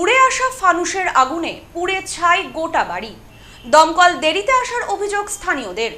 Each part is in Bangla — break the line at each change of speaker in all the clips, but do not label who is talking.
উড়ে আসা ফানুসের আগুনে পুড়ে ছাই গোটা বাড়ি দমকল দেরিতে আসার অভিযোগ স্থানীয়দের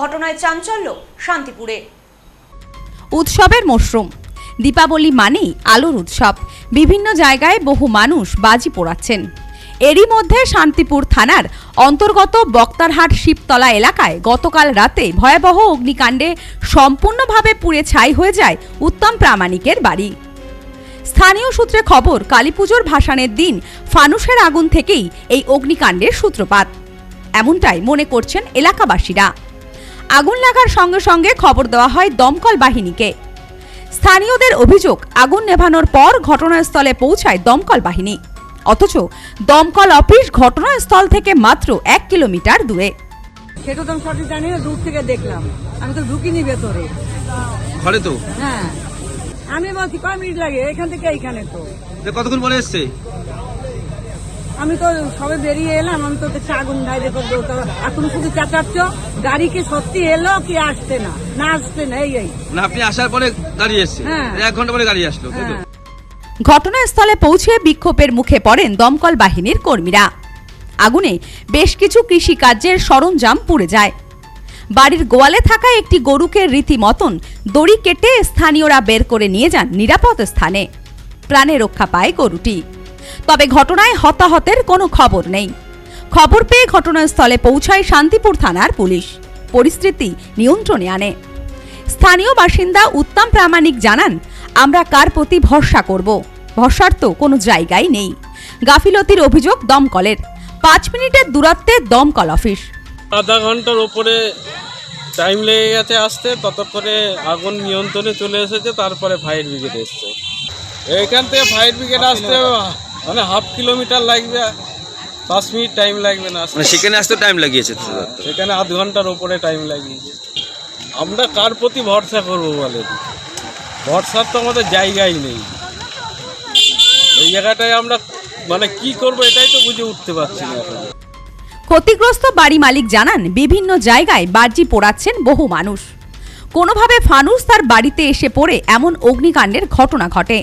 ঘটনায় চাঞ্চল্য শান্তিপুরে
উৎসবের মরশুম দীপাবলি মানেই আলোর উৎসব বিভিন্ন জায়গায় বহু মানুষ বাজি পোড়াচ্ছেন এরই মধ্যে শান্তিপুর থানার অন্তর্গত বক্তারহাট শিবতলা এলাকায় গতকাল রাতে ভয়াবহ অগ্নিকাণ্ডে সম্পূর্ণভাবে পুড়ে ছাই হয়ে যায় উত্তম প্রামাণিকের বাড়ি স্থানীয় সূত্রে খবর কালীপুজোর ভাসানের দিন ফানুসের আগুন থেকেই এই অগ্নিকাণ্ডের সূত্রপাত এমনটাই মনে করছেন এলাকাবাসীরা আগুন লাগার সঙ্গে সঙ্গে খবর দেওয়া হয় দমকল বাহিনীকে স্থানীয়দের অভিযোগ আগুন নেভানোর পর ঘটনাস্থলে পৌঁছায় দমকল বাহিনী অথচ দমকল অফিস ঘটনাস্থল থেকে মাত্র এক কিলোমিটার দূরে
সেটা তো সঠিক জানি দূর থেকে দেখলাম আমি তো ঢুকিনি ভেতরে ঘরে তো হ্যাঁ আমি বলছি কয় মিনিট লাগে এখান থেকে এইখানে তো
কতক্ষণ পরে এসছে
আমি তো সবে বেরিয়ে এলাম আমি তো দেখছি আগুন ধাই দেখো এখন শুধু চাচাচ্ছ গাড়ি কি সত্যি এলো কি আসতে না না আসতে না এই এই
আপনি আসার পরে গাড়ি এসছে হ্যাঁ। এক ঘন্টা পরে গাড়ি আসলো হ্যাঁ।
ঘটনাস্থলে পৌঁছে বিক্ষোভের মুখে পড়েন দমকল বাহিনীর কর্মীরা আগুনে বেশ কিছু কৃষিকার্যের সরঞ্জাম পুড়ে যায় বাড়ির গোয়ালে থাকা একটি গরুকে রীতি মতন দড়ি কেটে স্থানীয়রা বের করে নিয়ে যান নিরাপদ স্থানে প্রাণে রক্ষা পায় গরুটি তবে ঘটনায় হতাহতের কোনো খবর নেই খবর পেয়ে ঘটনাস্থলে পৌঁছায় শান্তিপুর থানার পুলিশ পরিস্থিতি নিয়ন্ত্রণে আনে স্থানীয় বাসিন্দা উত্তম প্রামাণিক জানান আমরা কার প্রতি ভরসা করব ভরসার তো কোনো জায়গাই নেই গাফিলতির অভিযোগ দমকলের পাঁচ মিনিটের দূরত্বে দমকল অফিস
আধা ঘন্টার উপরে টাইম লেগে গেছে আসতে ততক্ষণে আগুন নিয়ন্ত্রণে চলে এসেছে তারপরে ফায়ার ব্রিগেড এসছে এখান থেকে ফায়ার ব্রিগেড আসতে মানে হাফ কিলোমিটার লাগবে পাঁচ মিনিট টাইম লাগবে না
মানে সেখানে আসতে টাইম লাগিয়েছে
সেখানে আধ ঘন্টার ওপরে টাইম লাগিয়েছে আমরা কার প্রতি ভরসা করবো বলে ভরসার তো আমাদের জায়গাই নেই এই জায়গাটায় আমরা মানে কি করব এটাই তো বুঝে উঠতে পারছি না এখন
ক্ষতিগ্রস্ত বাড়ি মালিক জানান বিভিন্ন জায়গায় বার্জি পোড়াচ্ছেন বহু মানুষ কোনোভাবে ফানুস তার বাড়িতে এসে পড়ে এমন অগ্নিকাণ্ডের ঘটনা ঘটে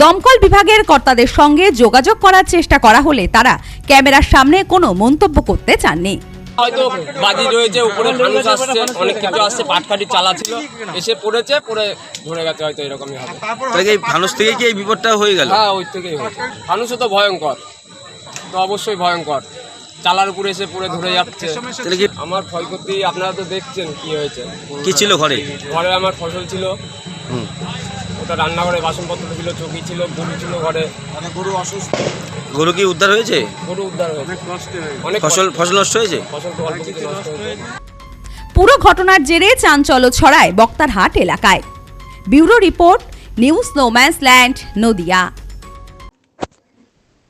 দমকল বিভাগের কর্তাদের সঙ্গে যোগাযোগ করার চেষ্টা করা হলে তারা ক্যামেরার সামনে কোনো মন্তব্য করতে চাননি
হয়তো বাজি রয়েছে উপরে মানুষ আসছে অনেক কিছু আসছে পাটকাটি চালা ছিল এসে পড়েছে পড়ে ধরে গেছে হয়তো এরকমই হবে
তাই মানুষ থেকে কি এই বিপদটা হয়ে গেল
হ্যাঁ ওই থেকেই হয়েছে মানুষও তো ভয়ঙ্কর তো অবশ্যই ভয়ঙ্কর চালার উপরে এসে পড়ে ধরে যাচ্ছে আমার ক্ষয়ক্ষতি আপনারা তো দেখছেন কি হয়েছে কি ছিল ঘরে ঘরে আমার ফসল ছিল ওটা রান্নাঘরে বাসনপত্র ছিল চকি ছিল গরু ছিল ঘরে
মানে গরু অসুস্থ গরু কি উদ্ধার হয়েছে
গরু উদ্ধার হয়েছে
অনেক
ফসল ফসল নষ্ট হয়েছে
ফসল নষ্ট
পুরো ঘটনার জেরে চাঞ্চল্য ছড়ায় বক্তারহাট এলাকায় bureau report news no man's land Nadia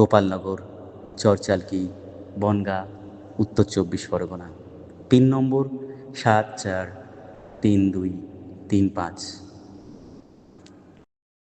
Gopalnagar চরচালকি Bongaon উত্তর চব্বিশ পরগনা পিন নম্বর সাত চার তিন দুই তিন পাঁচ